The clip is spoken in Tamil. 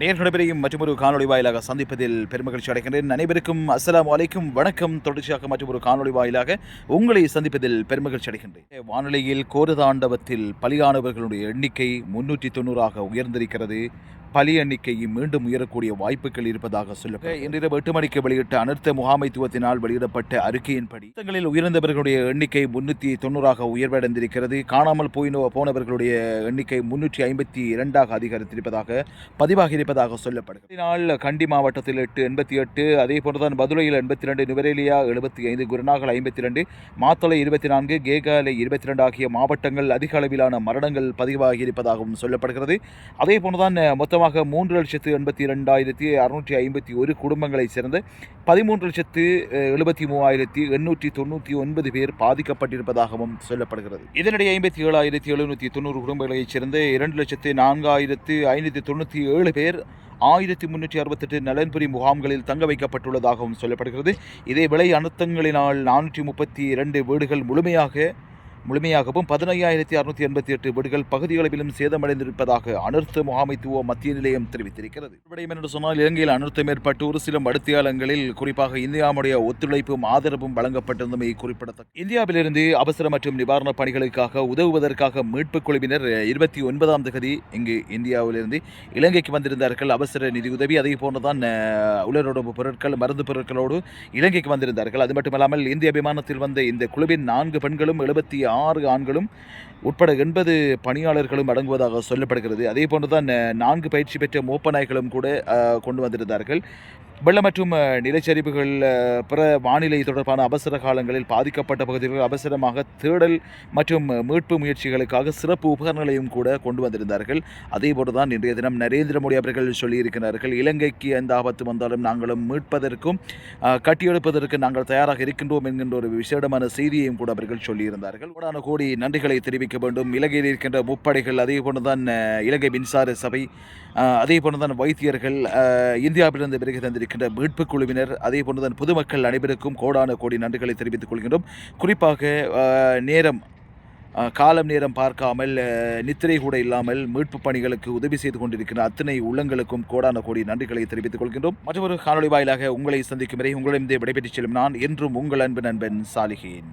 நேர்களுடையும் மற்றொரு காணொலி வாயிலாக சந்திப்பதில் பெருமகிழ்ச்சி அடைகின்றேன். அனைவருக்கும் அஸ்லாம் வலைக்கும் வணக்கம். தொடர்ச்சியாக மற்றொரு காணொலி வாயிலாக உங்களை சந்திப்பதில் பெருமகிழ்ச்சி அடைகின்றேன். வானொலியில் கோரதாண்டவத்தில் பலியானவர்களுடைய எண்ணிக்கை முன்னூற்றி தொண்ணூறாக உயர்ந்திருக்கிறது. பலி எண்ணிக்கை மீண்டும் உயரக்கூடிய வாய்ப்புகள் இருப்பதாக சொல்ல இன்றிரவு எட்டு மணிக்கு வெளியிட்ட அனர்த்த முகாமைத்துவத்தினால் வெளியிடப்பட்ட அறிக்கையின்படி தங்களில் உயர்ந்தவர்களுடைய எண்ணிக்கை முன்னூற்றி தொண்ணூறாக உயர்வடைந்திருக்கிறது. காணாமல் போயினோ போனவர்களுடைய எண்ணிக்கை முன்னூற்றி ஐம்பத்தி இரண்டாக அதிகரித்திருப்பதாக பதிவாகி இருப்பதாக சொல்லப்படுகிறது. இதனால் கண்டி மாவட்டத்தில் எட்டு எண்பத்தி எட்டு அதே போன்றுதான் மதுரையில் எண்பத்தி ரெண்டு நுவரேலியா எழுபத்தி ஐந்து குருநாகல் ஐம்பத்தி ரெண்டு மாத்தலை இருபத்தி நான்கு கேகாலை இருபத்தி ரெண்டு ஆகிய மாவட்டங்கள் அதிக அளவிலான மரணங்கள் பதிவாகி இருப்பதாகவும் சொல்லப்படுகிறது. அதே போன்றுதான் மொத்தமாக மூன்று லட்சத்து எண்பத்தி ரெண்டாயிரத்தி அறுநூற்றி ஐம்பத்தி ஒரு குடும்பங்களைச் சேர்ந்த பதிமூன்று லட்சத்து எழுபத்தி மூவாயிரத்தி எண்ணூற்றி தொண்ணூற்றி ஒன்பது பேர் பாதிக்கப்பட்டிருப்பதாகவும் சொல்லப்படுகிறது. இதனிடையே ஐம்பத்தி ஏழாயிரத்தி எழுநூற்றி தொண்ணூறு குடும்பங்களைச் சேர்ந்த இரண்டு லட்சத்து நான்காயிரத்து ஐநூற்றி தொண்ணூற்றி ஏழு பேர் ஆயிரத்தி முன்னூற்றி அறுபத்தெட்டு நலன்புரி முகாம்களில் தங்க வைக்கப்பட்டுள்ளதாகவும் சொல்லப்படுகிறது. இதே விலை அனர்த்தங்களினால் நானூற்றி முப்பத்தி இரண்டு வீடுகள் முழுமையாக முழுமையாகவும் பதினையாயிரத்தி அறுநூத்தி எண்பத்தி எட்டு வீடுகள் பகுதியளவிலும் சேதமடைந்திருப்பதாக அனர்த்த முகாமைத்துவ மத்திய நிலையம் தெரிவித்திருக்கிறது. விடயம் என்று சொன்னால் இலங்கையில் அனர்த்தம் ஏற்பட்டு ஒரு சில மடுத்தியாலங்களில் குறிப்பாக இந்தியாவுடைய ஒத்துழைப்பும் ஆதரவும் வழங்கப்பட்டிருந்தமை குறிப்பிடத்தக்க. இந்தியாவிலிருந்து அவசர மற்றும் நிவாரணப் பணிகளுக்காக உதவுவதற்காக மீட்புக் குழுவினர் இருபத்தி ஒன்பதாம் தேதி இங்கு இந்தியாவிலிருந்து இலங்கைக்கு வந்திருந்தார்கள். அவசர நிதி உதவி அதே போன்றுதான் உலருடம்பு பொருட்கள் மருந்து பொருட்களோடு இலங்கைக்கு வந்திருந்தார்கள். அது மட்டுமல்லாமல் இந்திய விமானத்தில் வந்த இந்த குழுவின் நான்கு பெண்களும் எழுபத்தி ஆறு ஆண்களும் உட்பட எண்பது பணியாளர்களும் அடங்குவதாக சொல்லப்படுகிறது. அதே போன்று தான் நான்கு பயிற்சி பெற்ற மோப்ப நாய்களும் கூட கொண்டு வந்திருந்தார்கள். வெள்ளம் மற்றும் நிலச்சரிவுகள் பிற வானிலை தொடர்பான அவசர காலங்களில் பாதிக்கப்பட்ட பகுதிகளில் அவசரமாக தேடல் மற்றும் மீட்பு முயற்சிகளுக்காக சிறப்பு உபகரணங்களையும் கூட கொண்டு வந்திருந்தார்கள். அதேபோல தான் இன்றைய தினம் நரேந்திர மோடி அவர்கள் சொல்லியிருக்கிறார்கள் இலங்கைக்கு எந்த ஆபத்து வந்தாலும் நாங்களும் மீட்பதற்கும் கட்டியெழுப்பதற்கு நாங்கள் தயாராக இருக்கின்றோம் என்கின்ற ஒரு விசேடமான செய்தியையும் கூட அவர்கள் சொல்லியிருந்தார்கள். கோடான கோடி நன்றிகளை தெரிவிக்க வேண்டும். இலங்கையில் இருக்கின்ற முப்படைகள் அதே தான் இலங்கை மின்சார சபை அஹ், அதே வைத்தியர்கள் இந்தியாவிலிருந்து இந்தியாவிலிருந்து வருகை இருக்கின்ற மீட்புக் குழுவினர் அதே போன்றுதான் பொதுமக்கள் அனைவருக்கும் கோடான கோடி நன்றிகளை தெரிவித்துக் கொள்கின்றோம். குறிப்பாக நேரம் காலம் நேரம் பார்க்காமல் நித்திரை கூட இல்லாமல் மீட்பு பணிகளுக்கு உதவி செய்து கொண்டிருக்கிற அத்தனை உள்ளங்களுக்கும் கோடான கோடி நன்றிகளை தெரிவித்துக் கொள்கின்றோம். மற்றொரு காணொலி வாயிலாக உங்களை சந்திக்கும் வரை உங்களிடம் விடைபெற்றுச் செல்லும் நான் என்றும் உங்கள் அன்பு நண்பன் சாலிகேன்